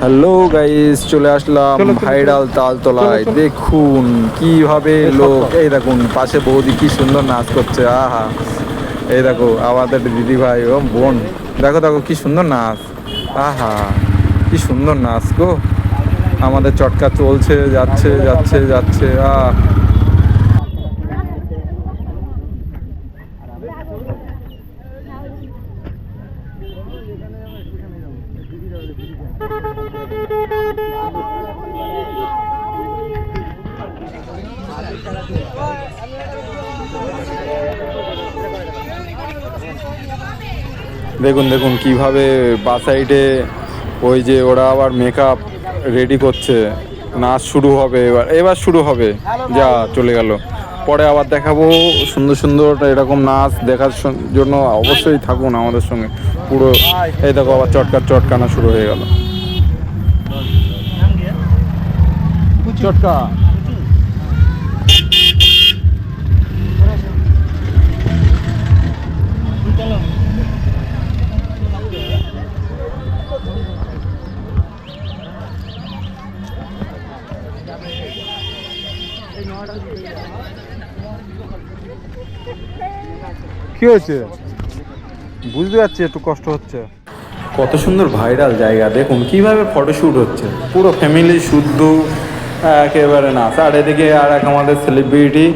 Hello guys চলে আসলাম viral তালতলায়। দেখুন কীভাবে লোক এই দেখুন পাশে বৌদি কি সুন্দর নাচ করছে আহা। এই দেখো আমাদের দিদি ভাই ও বোন। দেখো দেখো কি সুন্দর নাচ। আহা কি সুন্দর নাচ গো। আমাদের চটকা চলছে যাচ্ছে যাচ্ছে যাচ্ছে আহ। দেখুন দেখুন, কীভাবে বা সাইডে ওই যে ওরা আবার মেকআপ রেডি করছে। নাচ শুরু হবে এবার এবার শুরু হবে। যা, চলে গেল। পরে আবার দেখাবো। সুন্দর সুন্দর এরকম নাচ দেখার জন্য অবশ্যই থাকুন আমাদের সঙ্গে। পুরো এই দেখো আবার চটকা চটকানা শুরু হয়ে গেল। চটকা। কি হয়েছে? বুঝতে পারছি একটু কষ্ট হচ্ছে। কত সুন্দর ভাইরাল জায়গা দেখুন কীভাবে ফটোশ্যুট হচ্ছে। পুরো ফ্যামিলি শুদ্ধ একেবারে নাচ আর এদিকে আর এক আমাদের সেলিব্রিটি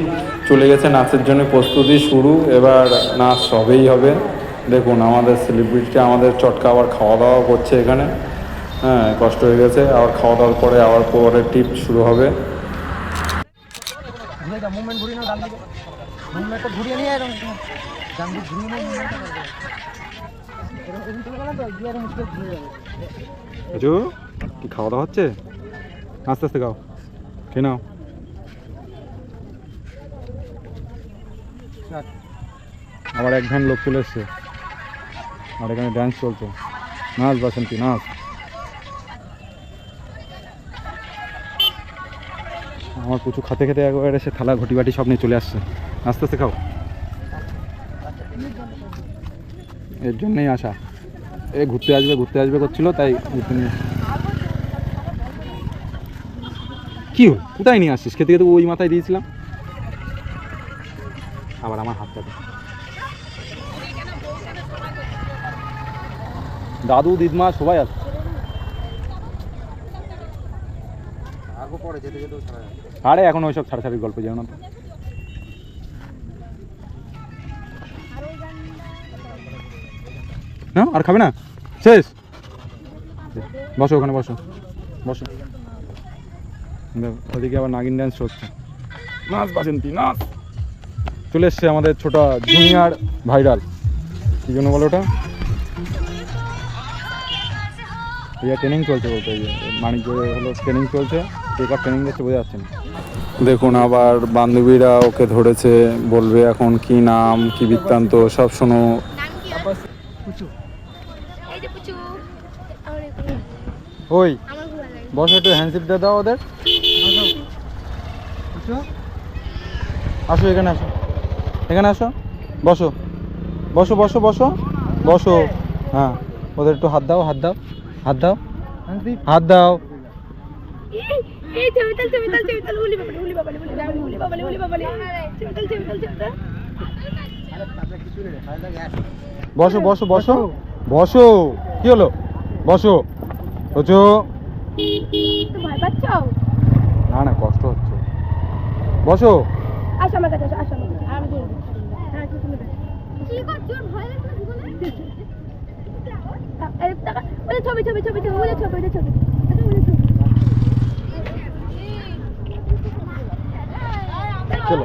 চলে গেছে নাচের জন্য প্রস্তুতি শুরু। এবার নাচ সবেই হবে। দেখুন আমাদের সেলিব্রিটি আমাদের চটকা আবার খাওয়া দাওয়া করছে এখানে। হ্যাঁ কষ্ট হয়ে গেছে। আবার খাওয়া দাওয়ার পরে আবার পরে টিপ শুরু হবে। মুভমেন্ট ঘুরিয়ে নিয়ে। মুশকিল ঘুরে আজু, কি খাওয়া দাওয়া হচ্ছে? আস্তে আস্তে খাও। খেয়ে নাও। আবার এক ভ্যান লোক চলে এসছে। আর এখানে ড্যান্স চলছে। নাচ, বাসন্তী, নাচ। আমার প্রচুর খেতে খেতে একবারে এসে থালা ঘটি বাটি সব নিয়ে চলে আসছে। আস্তে আস্তে খাও। এর জন্যই আসা। এ ঘুরতে আসবে ঘুরতে আসবে করছিল তাই ঘুরতে নিয়ে। কি হল? কোথায় নিয়ে আসছিস? খেতে খেতে ওই মাথায় দিয়েছিলাম। আবার আমার হাতটাতে দাদু দিদমা সবাই আছে। আরে এখন ওইসব ছাড়াছাড়ির গল্প যেও না না? আর খাবে না? শেষ? বসো ওখানে, বসো। বসো। ওদিকে আবার নাগিন ড্যান্স হচ্ছে। নাচ বাসন্তী নাচ। চলে এসছে আমাদের ছোট জুনিয়র ভাইরাল কি জন্য বলো ওটা? ট্রেনিং চলছে বলতে মানিক হলো ট্রেনিং চলছে টেক ট্রেনিং দিচ্ছে বোঝা যাচ্ছে না। দেখুন, আবার বান্ধবীরা ওকে ধরেছে, বলবে এখন কি নাম, কি বৃত্তান্ত, সব শোনো এই যে পুচু আমার এখানে ওই বসো একটু হ্যান্ডশিপ দিয়ে দাও ওদের। আসো। এখানে আসো। এখানে আসো। বসো। বসো বসো বসো। বসো। হ্যাঁ ওদের একটু হাত দাও হাত দাও হাত দাও। হাত দাও। বসো বসো বসো। বসো। কি হলো? বসো। বসো তো ভয় পাচ্ছ? না না কষ্ট হচ্ছে। বসো। আসো আমার কাছে আসো আসো আমার কাছে। আমি দিয়ে দিচ্ছি। হ্যাঁ কি করছ? ভয় লাগছে ছবি ছবি ছবি ছবি ছবি ছবি। চলো।